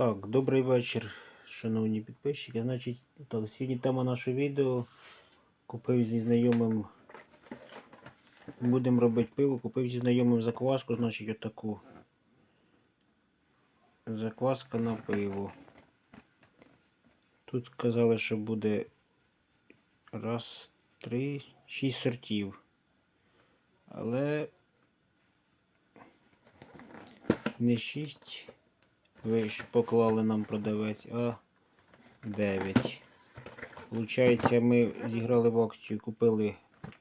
Так, добрий вечір, шановні підписчики. Значить, так, сьогодні тема нашого відео. Купив зі знайомим. Будемо робити пиво, купив зі знайомим закваску, значить отаку. Закваска на пиво. Тут сказали, що буде раз, три, шість сортів. Але не шість. Ви ж поклали нам продавець, а 9. Получається, ми зіграли в акцію, купили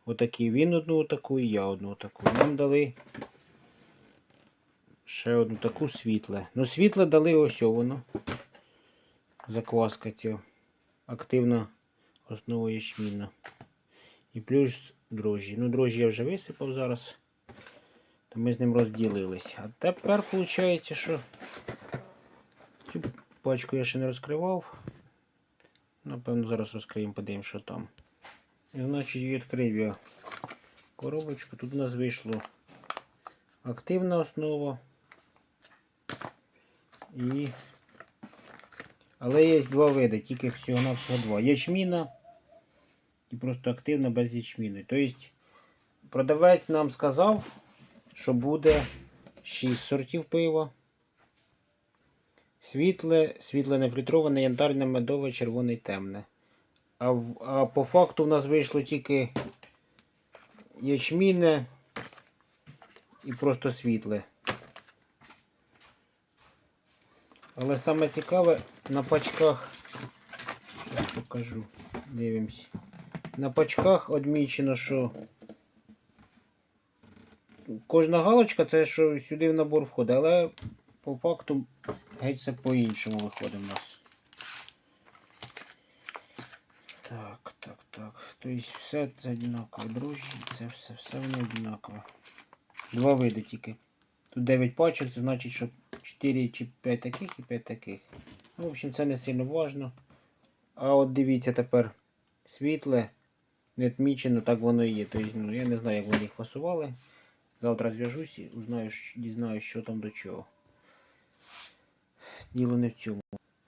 отакі. Він одну таку і я одну таку. Нам дали ще одну таку світле. Ну, світле дали ось воно. Закваска ця. Активна основа ячмінна. І плюс дрожжі. Ну, дрожжі я вже висипав зараз. То ми з ним розділились. А тепер виходить, що пачку я ще не розкривав. Напевно, зараз розкриємо, подивимось, що там. І, значить, відкрив я коробочку. Тут у нас вийшло активна основа. І... Але є два види, тільки всього на всього два. Ячміна і просто активна без ячміни. Тобто продавець нам сказав, що буде 6 сортів пива. Світле, світле нефільтроване, янтарне, медове, червоне і темне. А, а по факту в нас вийшло тільки ячміне і просто світле. Але саме цікаве на пачках. Покажу. Дивимось. На пачках відмічено, що кожна галочка це що сюди в набор входить, але по факту геть це по-іншому виходить у нас. Так, так, так. Тобто все це однаково. Дружі, це все, все воно однаково. Два види тільки. Тут 9 пачок, це значить, що 4 чи 5 таких і 5 таких. Ну, в общем, це не сильно важно. А от дивіться тепер світле, не відмічено, так воно і є. Тобто, ну, я не знаю, як вони їх фасували. Завтра зв'яжусь і узнаю, дізнаюсь, що там до чого. Діло не в цьому.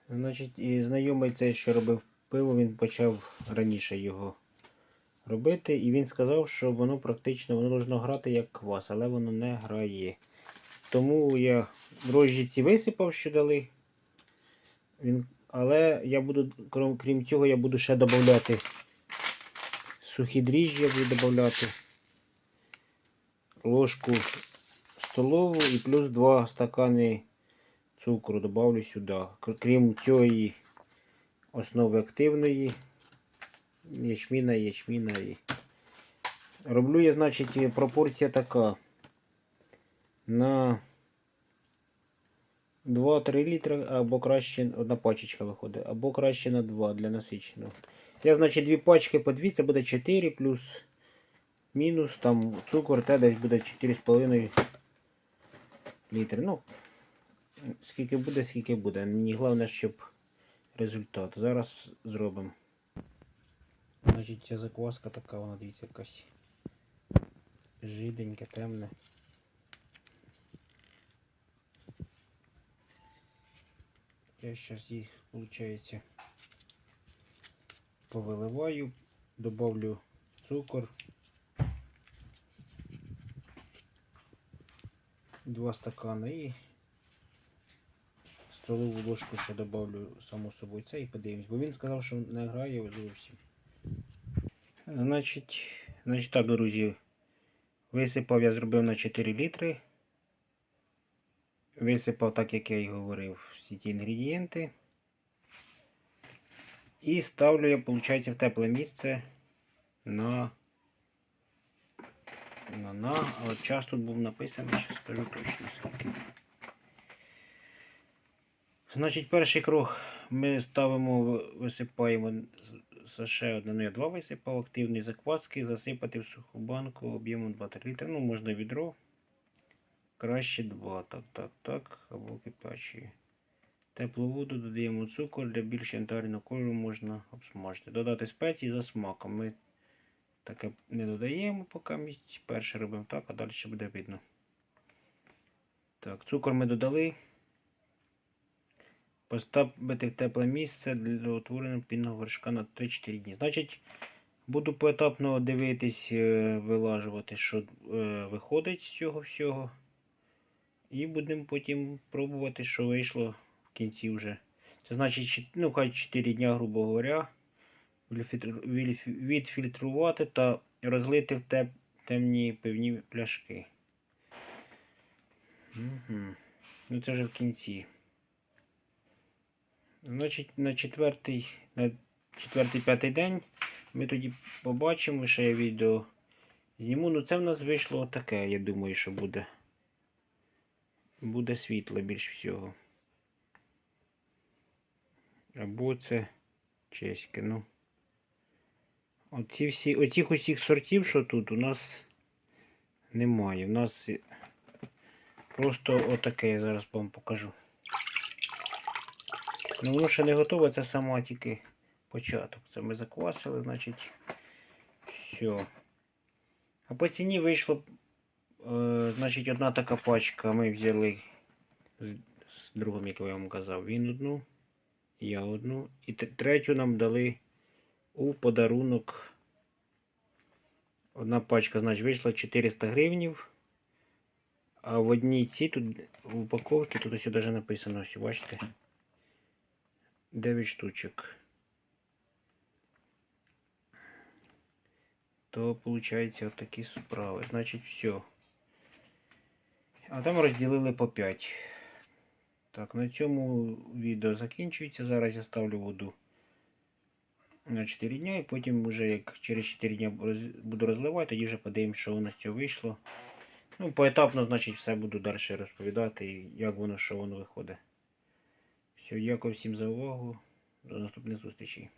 Значить, і знайомий цей, що робив пиво, він почав раніше його робити. І він сказав, що воно практично воно должно грати як квас, але воно не грає. Тому я дрожжі ці висипав, що дали. Він, але я буду, крім, крім цього, я буду ще додати сухі дріжджі, я буду додати ложку столову і плюс 2 стакани цукру добавлю сюди. Крім цієї основи активної, ячміна, ячміна. Роблю я, значить, пропорція така. На 2-3 літри, або краще одна пачечка виходить, або краще на 2 для насиченого. Я, значить, дві пачки по 2, це буде 4 плюс мінус там цукор, те десь буде 4,5 літри. Ну, скільки буде, скільки буде. Мені головне, щоб результат. Зараз зробимо. Значить, ця закваска така, вона дивіться якась жиденька, темна. Я зараз їх, виходить, повиливаю, добавлю цукор. Два стакана і столову ложку ще добавлю само собою це і подивимось. Бо він сказав, що не грає зовсім. Значить, значить так, друзі. Висипав я зробив на 4 літри. Висипав так, як я і говорив, всі ті інгредієнти. І ставлю я, виходить, в тепле місце на. На, на. А от час тут був написаний, що скажу точно скільки. Значить, перший крок ми ставимо, висипаємо ще одне, ну я два висипав, активні закваски, засипати в суху банку об'ємом 2-3 літри. Ну, можна відро. Краще 2, так, так, так, або кипячі. Теплу воду додаємо цукор, для більш янтарного кольору можна обсмажити. Додати спеції за смаком. Ми таке не додаємо поки. Перше робимо так, а далі ще буде видно. Так, цукор ми додали. Поставити в тепле місце для утворення пінного горшка на 3-4 дні. Значить, буду поетапно дивитись, е, вилажувати, що е, виходить з цього всього. І будемо потім пробувати, що вийшло в кінці вже. Це значить, ну, хай 4 дня, грубо говоря, відфільтрувати та розлити в теп- темні пивні пляшки. Угу. Ну це вже в кінці. На четвертий, на четвертий п'ятий день ми тоді побачимо, ще я відео зніму. Ну це в нас вийшло таке, я думаю, що буде. Буде світло більш всього. Або це чеське, ну. Оці всі, оцих усіх сортів, що тут, у нас немає. У нас просто отаке я зараз вам покажу. Ну, воно ще не готове, це сама тільки початок. Це ми заквасили, значить. Все. А по ціні вийшло, е, значить, одна така пачка ми взяли з, з другом, як я вам казав, він одну, я одну. І третю нам дали у подарунок. Одна пачка, значить, вийшла 400 гривнів. А в одній ці тут в упаковці, тут ось навіть написано, ось, бачите? 9 штучок. То виходить от такі справи. Значить, все. А там розділили по 5. Так, на цьому відео закінчується. Зараз я ставлю воду на 4 дня і потім вже як через 4 дня буду розливати, тоді вже подивимось, що у нас цього вийшло. Ну, поетапно, значить, все буду далі розповідати, як воно, що воно виходить. Все, дякую всім за увагу. До наступних зустрічей.